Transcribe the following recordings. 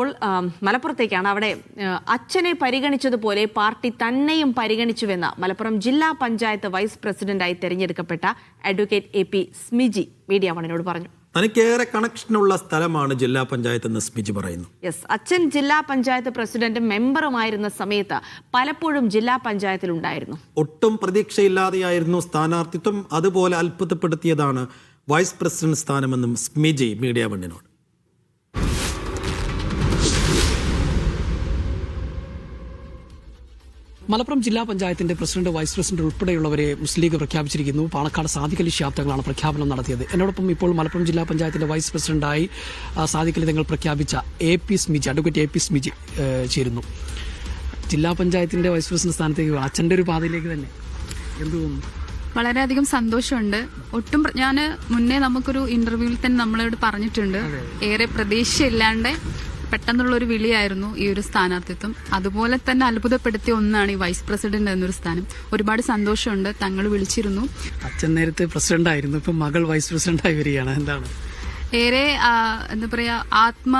ഇപ്പോൾ മലപ്പുറത്തേക്കാണ് അവിടെ അച്ഛനെ പരിഗണിച്ചതുപോലെ പാർട്ടി തന്നെയും പരിഗണിച്ചുവെന്ന് മലപ്പുറം ജില്ലാ പഞ്ചായത്ത് വൈസ് പ്രസിഡന്റായി തെരഞ്ഞെടുക്കപ്പെട്ട advocate A P Smiji media വണിനോട് പറഞ്ഞു. തനിക്കേറെ കണക്ഷനുള്ള സ്ഥലമാണ് ജില്ലാ പഞ്ചായത്ത് എന്ന് സ്മിജി പറയുന്നു. യെസ് അച്ഛൻ ജില്ലാ പഞ്ചായത്ത് പ്രസിഡന്റും മെമ്പറുമായിരുന്ന സമയത്ത് പലപ്പോഴും ജില്ലാ പഞ്ചായത്തിലുണ്ടായിരുന്നു. ഒട്ടും പ്രതീക്ഷയില്ലാതെയായിരുന്നു സ്ഥാനാർത്ഥിത്വം അതുപോലെ അത്ഭുതപ്പെടുത്തിയതാണ് വൈസ് പ്രസിഡന്റ് സ്ഥാനമെന്നും സ്മിജി മീഡിയ വണ്ണിനോട്. മലപ്പുറം ജില്ലാ പഞ്ചായത്തിന്റെ പ്രസിഡന്റ് വൈസ് പ്രസിഡന്റ് ഉൾപ്പെടെയുള്ളവരെ മുസ്ലിം ലീഗ് പ്രഖ്യാപിച്ചിരിക്കുന്നു. പാണക്കാട് സാദിഖലി ശാബ്ദങ്ങളാണ് പ്രഖ്യാപനം നടത്തിയത്. എന്നോടൊപ്പം ഇപ്പോൾ മലപ്പുറം ജില്ലാ പഞ്ചായത്തിന്റെ വൈസ് പ്രസിഡന്റായി സാധിക്കലി സാദിഖലി തങ്ങൾ പ്രഖ്യാപിച്ച A P Smiji advocate A P Smiji ചേരുന്നു. ജില്ലാ പഞ്ചായത്തിന്റെ വൈസ് പ്രസിഡന്റ് സ്ഥാനത്തേക്ക് അച്ഛന്റെ ഒരു പാതയിലേക്ക് തന്നെ. എന്ത് തോന്നുന്നു? വളരെയധികം സന്തോഷമുണ്ട്. ഒട്ടും ഞാൻ മുന്നേ നമുക്കൊരു ഇന്റർവ്യൂവിൽ തന്നെ നമ്മളോട് പറഞ്ഞിട്ടുണ്ട്. ഏറെ പ്രതീക്ഷയില്ലാണ്ട് പെട്ടെന്നുള്ള ഒരു വിളിയായിരുന്നു ഈ ഒരു സ്ഥാനാർത്ഥിത്വം. അതുപോലെ തന്നെ അത്ഭുതപ്പെടുത്തിയ ഒന്നാണ് ഈ വൈസ് പ്രസിഡന്റ് എന്നൊരു സ്ഥാനം. ഒരുപാട് സന്തോഷമുണ്ട്. തങ്ങൾ വിളിച്ചിരുന്നു. അച്ഛൻ നേരത്തെ പ്രസിഡന്റ് ആയിരുന്നു ഇപ്പം മകൾ വൈസ് പ്രസിഡന്റ് ആയി വരികയാണ്. എന്താണ്? ഏറെ എന്താ പറയാ ആത്മ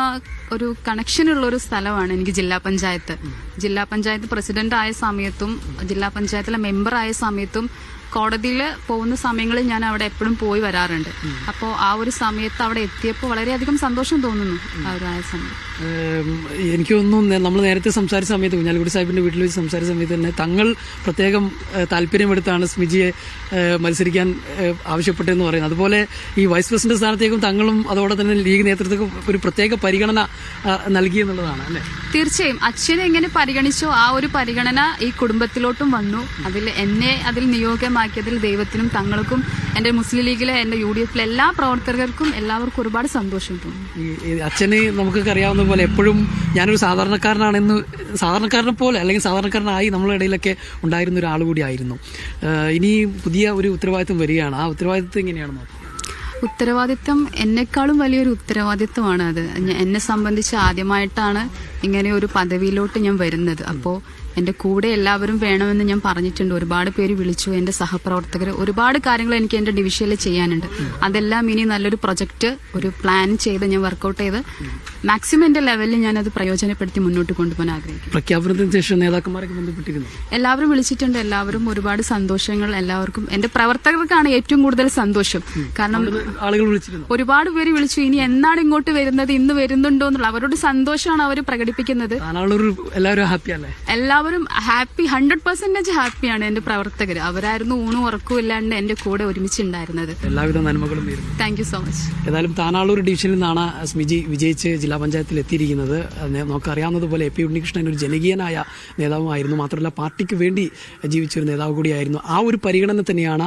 ഒരു കണക്ഷനുള്ള ഒരു സ്ഥലമാണ് എനിക്ക് ജില്ലാ പഞ്ചായത്ത്. ജില്ലാ പഞ്ചായത്ത് പ്രസിഡന്റ് ആയ സമയത്തും ജില്ലാ പഞ്ചായത്തിലെ മെമ്പർ ആയ സമയത്തും കോടതിയിൽ പോകുന്ന സമയങ്ങളിൽ ഞാൻ അവിടെ എപ്പോഴും പോയി വരാറുണ്ട്. അപ്പോൾ ആ ഒരു സമയത്ത് അവിടെ എത്തിയപ്പോൾ വളരെയധികം സന്തോഷം തോന്നുന്നു ആ ഒരു ആയ സമയം. ഏം, എനിക്ക് തോന്നുന്നു നമ്മൾ നേരത്തെ സംസാരിച്ച സമയത്ത് കുഞ്ഞാലിക്കുടി സാഹിബിന്റെ വീട്ടിൽ വെച്ച് സംസാരിച്ച സമയത്ത് തന്നെ തങ്ങൾ പ്രത്യേകം താല്പര്യമെടുത്താണ് സ്മിജിയെ മത്സരിക്കാൻ ആവശ്യപ്പെട്ടതെന്ന് പറയുന്നത്. അതുപോലെ ഈ വൈസ് പ്രസിഡന്റ് സ്ഥാനത്തേക്കും തങ്ങളും അതോടെ തന്നെ ലീഗ് നേതൃത്വം ഒരു പ്രത്യേക പരിഗണന ആ, നൽകി എന്നുള്ളതാണ് അല്ലേ? തീർച്ചയായും. അച്ഛനെ എങ്ങനെ പരിഗണിച്ചോ ആ ഒരു പരിഗണന ഈ കുടുംബത്തിലോട്ടും വന്നു. അതിൽ എന്നെ അതിൽ നിയോഗമാക്കിയതിൽ ദൈവത്തിനും തങ്ങൾക്കും എന്റെ മുസ്ലിം ലീഗിലെ എന്റെ യു ഡി എഫിലെ എല്ലാ പ്രവർത്തകർക്കും എല്ലാവർക്കും ഒരുപാട് സന്തോഷം തോന്നുന്നു. അച്ഛന് നമുക്കൊക്കെ അറിയാവുന്ന പോലെ എപ്പോഴും ഞാനൊരു സാധാരണക്കാരനാണെന്ന് സാധാരണക്കാരനെ പോലെ അല്ലെങ്കിൽ സാധാരണക്കാരനായി നമ്മുടെ ഇടയിലൊക്കെ ഉണ്ടായിരുന്ന ഒരാൾ കൂടിയായിരുന്നു ആയിരുന്നു. ഇനി പുതിയ ഒരു ഉത്തരവാദിത്വം വരികയാണ്. ആ ഉത്തരവാദിത്വം എങ്ങനെയാണ് നോക്കുന്നത് ഉത്തരവാദിത്തം എന്നെക്കാളും വലിയൊരു ഉത്തരവാദിത്വമാണ് അത്. എന്നെ സംബന്ധിച്ച് ആദ്യമായിട്ടാണ് ഇങ്ങനെ ഒരു പദവിയിലോട്ട് ഞാൻ വരുന്നത്. അപ്പോൾ എന്റെ കൂടെ എല്ലാവരും വേണമെന്ന് ഞാൻ പറഞ്ഞിട്ടുണ്ട്. ഒരുപാട് പേര് വിളിച്ചു. എന്റെ സഹപ്രവർത്തകർ ഒരുപാട് കാര്യങ്ങൾ എനിക്ക് എന്റെ ഡിവിഷനിൽ ചെയ്യാനുണ്ട്. അതെല്ലാം ഇനി നല്ലൊരു പ്രൊജക്റ്റ് ഒരു പ്ലാൻ ചെയ്ത് ഞാൻ വർക്കൗട്ട് ചെയ്ത് മാക്സിമം എന്റെ ലെവലിൽ ഞാൻ അത് പ്രയോജനപ്പെടുത്തി മുന്നോട്ട് കൊണ്ടുപോകാൻ ആഗ്രഹിക്കുന്നു. പ്രഖ്യാപനത്തിന് ശേഷം നേതാക്കന്മാരൊക്കെ ബന്ധപ്പെട്ടിരുന്നു? എല്ലാവരും വിളിച്ചിട്ടുണ്ട്. എല്ലാവരും ഒരുപാട് സന്തോഷങ്ങൾ. എല്ലാവർക്കും എന്റെ പ്രവർത്തകർക്കാണ് ഏറ്റവും കൂടുതൽ സന്തോഷം. കാരണം ആളുകൾ വിളിച്ചിരുന്നു? ഒരുപാട് പേര് വിളിച്ചു. ഇനി എന്നാണ് ഇങ്ങോട്ട് വരുന്നത്? ഇന്ന് വരുന്നുണ്ടോ എന്നുള്ള അവരോട് സന്തോഷമാണ് അവർ പ്രകടിപ്പിക്കുന്നത്. എല്ലാവരും ഹാപ്പി അല്ലേ? എല്ലാവരും ഹാപ്പി ഹൺഡ്രഡ് പെർസെന്റേജ് ഹാപ്പിയാണ് എന്റെ പ്രവർത്തകർ അവരായിരുന്നു ഊണും ഉറക്കവും ഇല്ലാണ്ട് എന്റെ കൂടെ ഒരുമിച്ചുണ്ടായിരുന്നത്. എല്ലാവിധ നന്മകളും താങ്ക് യു സോ മച്ച് ഏതായാലും താനാളൂർ ഡിവിഷനിൽ നിന്നാണ് സ്മിജി വിജയിച്ച് ജില്ലാ പഞ്ചായത്തിൽ എത്തിയിരിക്കുന്നത്. നമുക്ക് നമുക്കറിയാവുന്നതുപോലെ എ പി ഉണ്ണികൃഷ്ണൻ ഒരു ജനകീയനായ നേതാവുമായിരുന്നു. മാത്രമല്ല പാർട്ടിക്ക് വേണ്ടി ജീവിച്ച ഒരു നേതാവ് കൂടിയായിരുന്നു. ആ ഒരു പരിഗണന തന്നെയാണ്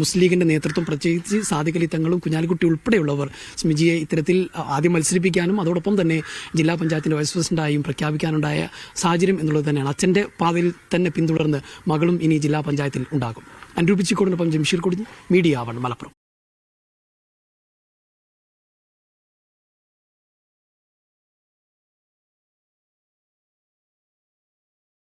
മുസ്ലിം ലീഗിന്റെ നേതൃത്വം പ്രത്യേകിച്ച് സാദിഖലി തങ്ങളും കുഞ്ഞാലിക്കുട്ടി ഉൾപ്പെടെയുള്ളവർ സ്മിജിയെ ഇത്തരത്തിൽ ആദ്യം മത്സരിപ്പിക്കാനും അതോടൊപ്പം തന്നെ ജില്ലാ പഞ്ചായത്തിന്റെ വൈസ് പ്രസിഡന്റായും പ്രഖ്യാപിക്കാനുണ്ടായ സാഹചര്യം എന്നുള്ളത് തന്നെയാണ്. അച്ഛന്റെ പാതയിൽ തന്നെ പിന്തുടർന്ന് മകളും ഇനി ജില്ലാ പഞ്ചായത്തിൽ ഉണ്ടാകും. അനുരൂപിച്ചിക്കോടിനൊപ്പം ജംഷീർ കൊടിഞ്ഞ് മീഡിയ വൺ മലപ്പുറം.